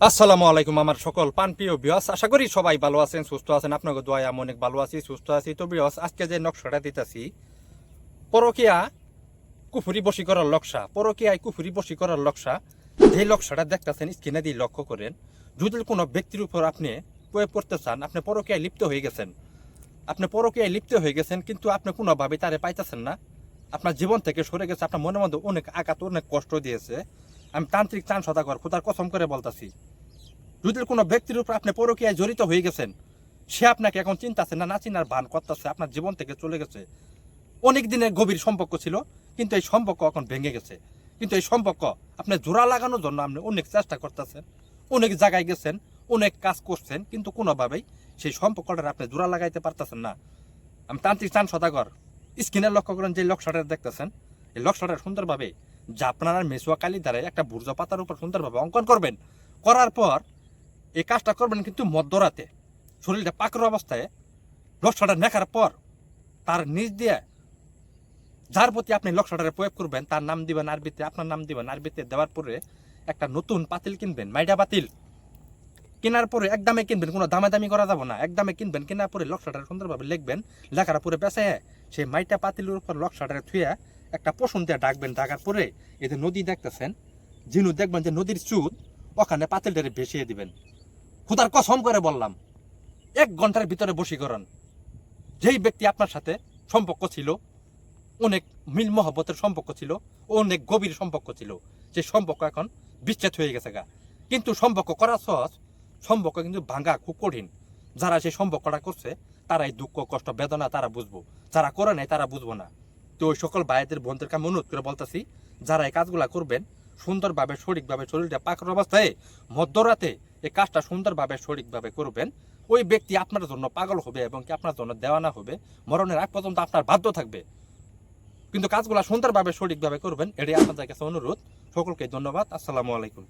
আসসালামু আলাইকুম আমার সকল পানপ্রিয় বিয়স আশা করি সবাই ভালো আছেন, সুস্থ আছেন। আপনাকে দোয়ায় আমি অনেক ভালো আছি, সুস্থ আছি। তো বিয়স আজকে যে নকশাটা দিতেছি, পরকিয়া কুফুরি বসি করার লক্ষ্যা পরকিয়ায় কুফুরি বসি করার লক্ষ্যা যে লক্ষ্যটা দেখতেছেন, স্ক্রিনে দিয়ে লক্ষ্য করেন। যদি কোনো ব্যক্তির উপর আপনি প্রয়োগ করতে চান, আপনি পরকিয়ায় লিপ্ত হয়ে গেছেন। আপনি পরকিয়ায় লিপ্ত হয়ে গেছেন, কিন্তু আপনি কোনোভাবে তারে পাইতেছেন না। আপনার জীবন থেকে সরে গেছে, আপনার মনের মধ্যে অনেক আঘাত, অনেক কষ্ট দিয়েছে। আমি তান্ত্রিক চান সদাগর, খোদার কথম করে বলতাছি, যদি কোনো ব্যক্তির উপর আপনি পরকীয়ায় জড়িত হয়ে গেছেন, সে আপনাকে এখন চিন্তাছে না না চিনার ভান করতেছে, আপনার জীবন থেকে চলে গেছে। অনেক দিনের গভীর সম্পর্ক ছিল, কিন্তু এই সম্পর্ক এখন ভেঙে গেছে। কিন্তু এই সম্পর্ক আপনি জোড়া লাগানোর জন্য আপনি অনেক চেষ্টা করতেছেন, অনেক জায়গায় গেছেন, অনেক কাজ করছেন, কিন্তু কোনোভাবেই সেই সম্পর্কটা আপনি জোড়া লাগাইতে পারতেছেন না। আমি তান্ত্রিক চান সদাগর স্ক্রিনের লক্ষ্য করেন যে লক্ষ্যটা দেখতেছেন, এই লক্ষ্যটা সুন্দরভাবে যা আপনারা মেসুয়া কালি দ্বারা একটা বুর্জ পাতার উপর সুন্দরভাবে অঙ্কন করবেন। করার পর এই কাজটা করবেন কিন্তু মধ্যরাতে। শরীরটা পাকর অবস্থায়। লক্ষ্যটা নেখার পর তার নিজ দিয়ে যার প্রতি আপনি লক্ষ্যটা প্রয়োগ করবেন, তার নাম দিবেন আরবিতে, আপনার নাম দিবেন আরবিতে, দেওয়ার পরে একটা নতুন পাতিল কিনবেন, মাইডা পাতিল। কেনার পরে একদমে কিনবেন, কোনো দামে দামি করা যাবে না। একদমে কিনবেন, কেনার পরে লক্ষ্যটা সুন্দরভাবে লিখবেন লেখার পরে বেসে সেই মাইটা পাতিলের উপর লক্ষ্যটা থুয়ে একটা পশম দিয়ে ডাকবেন। ডাকার পরে এই যে নদী দেখতেছেন, জিনু দেখবেন যে নদীর চুদ ওখানে পাতিলটারে ভেসিয়ে দিবেন। খুদার কসম করে বললাম, এক ঘণ্টার ভিতরে বশীকরণ। যেই ব্যক্তি আপনার সাথে সম্পর্ক ছিল, অনেক মিল মহব্বতের সম্পর্ক ছিল, অনেক গভীর সম্পর্ক ছিল, সেই সম্পর্ক এখন বিচ্ছেদ হয়ে গেছে গা। কিন্তু সম্পর্ক করা সহজ সম্পর্ক কিন্তু ভাঙা খুব কঠিন। যারা সেই সম্পর্কটা করছে তারা এই দুঃখ, কষ্ট, বেদনা তারা বুঝব। যারা করে নাই তারা বুঝব না। তো ওই সকল ভাইদের বোনদেরকে আমি অনুরোধ করে বলতেছি, যারা এই কাজগুলা করবেন, সুন্দরভাবে, সঠিকভাবে শরীরটা পাকর অবস্থায় মধ্যরাতে এই কাজটা সুন্দরভাবে, সঠিকভাবে করবেন। ওই ব্যক্তি আপনার জন্য পাগল হবে এবং কি আপনার জন্য দেওয়ানা হবে, মরণের আগ পর্যন্ত আপনার বাধ্য থাকবে। কিন্তু কাজগুলো সুন্দরভাবে, সঠিকভাবে করবেন, এটাই আপনাদের কাছে অনুরোধ। সকলকে ধন্যবাদ। আসসালামু আলাইকুম।